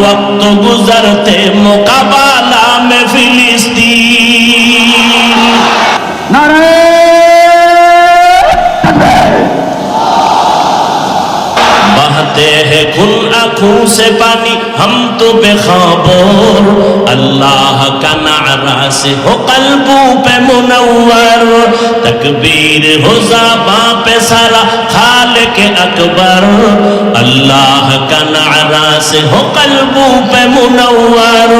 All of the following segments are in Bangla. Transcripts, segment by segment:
وقت گزرتے مقابلہ میں فلسطین نعرہ بہتے ہیں کھل آنکھوں سے پانی ہم تو بے خوابوں اللہ کا نام سے ہو قلبوں پہ منور تکبیر ہو زباں پہ سارا خالق اکبر اللہ کا نعرہ سے ہو قلبوں پہ منور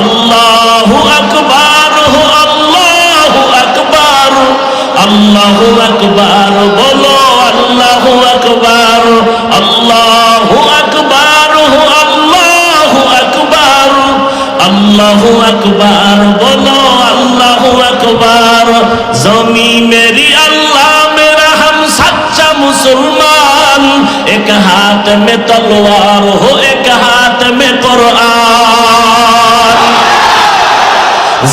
اللہ اکبر ہو اللہ اکبر اللہ اکبر بولو اللہ اکبر اللہ اکبر ہو اللہ اکبر اللہ اکبر بولو زمیں میری اللہ میرا ہم سچا مسلمان ایک ہاتھ میں تلوار ہو ایک ہاتھ میں قرآن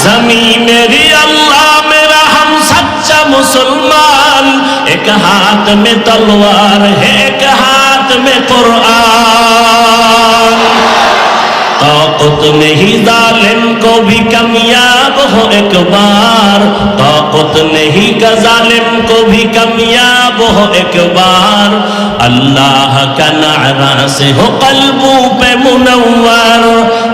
زمیں میری اللہ میرا ہم سچا مسلمان ایک ہاتھ میں تلوار ہے ایک ہاتھ میں قرآن طاقت نہیں ظالم کو بھی کمیاب ہو ایک بار वक्त नहीं का जालिम को भी कामयाब हो एक बार अल्लाह का नारा से हो कलबू पे मुनवर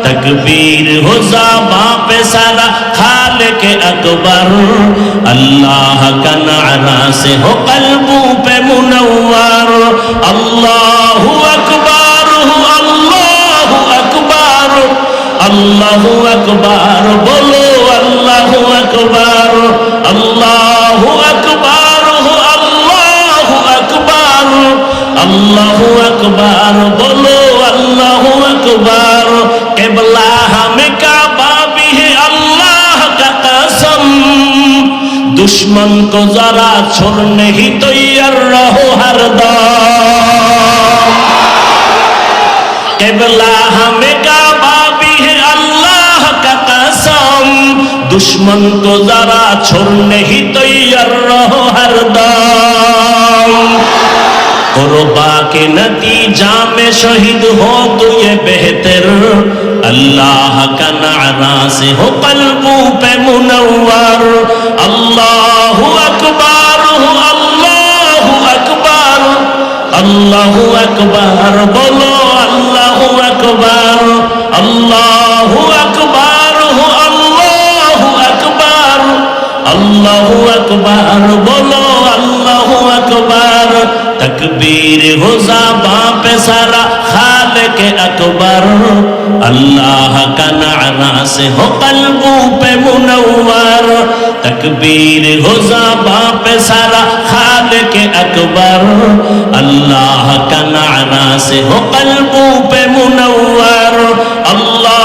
तकबीर हो जाबा पे सारा खाल के अकबर अल्लाह का नारा से हो कलबू पे मुनवर अल्लाह अकबर हो अल्लाह अकबर अल्लाह अकबर बोलो अल्लाह अकबर আল্লাহু আকবার আল্লাহু আকবার আল্লাহু আকবার বলো আল্লাহু আকবার কেবলা হামে কাবা ভি হে আল্লাহ কা কসম दुश्मन को जरा छोड़ने ही तैयार रहो हरदम केवला हमें দুশ্মন তো যারা ছোড়নে হি তৈয়ার রহো হরদম করবা কে নতিজা মে शहीद हो तो ये बेहतर अल्लाह का नारा से हो पलकों पे मुनव्वर अल्लाह अकबर हो अल्लाह अकबर अल्लाह अकबर बोलो अल्लाह अकबर अल्लाह আল্লাহ আকবার বলো আল্লাহ আকবার তকবীর হোজা বাপ সারা খালেক আকবার اللہ کا نعرہ سے ہو قلبوں پہ منور تکبیر ہو زبا پہ سارا خالق اکبر اللہ کا نعرہ سے ہو قلبوں پہ منور اللہ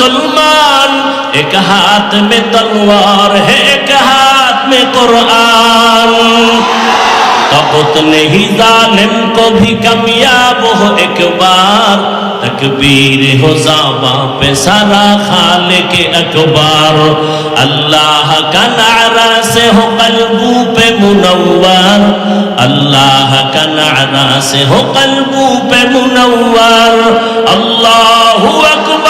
मुसलमान एक हाथ में तलवार है एक हाथ में कुरान तबत नहीं जालिम को भी कामयाब हो एक बार तकबीर हो जावा पे सारा खाल के अखबार अल्लाह का नारा से हो कलबू पे मुनवर अल्लाह का नारा से हो कलबू पे मुनवर अल्लाह अकबर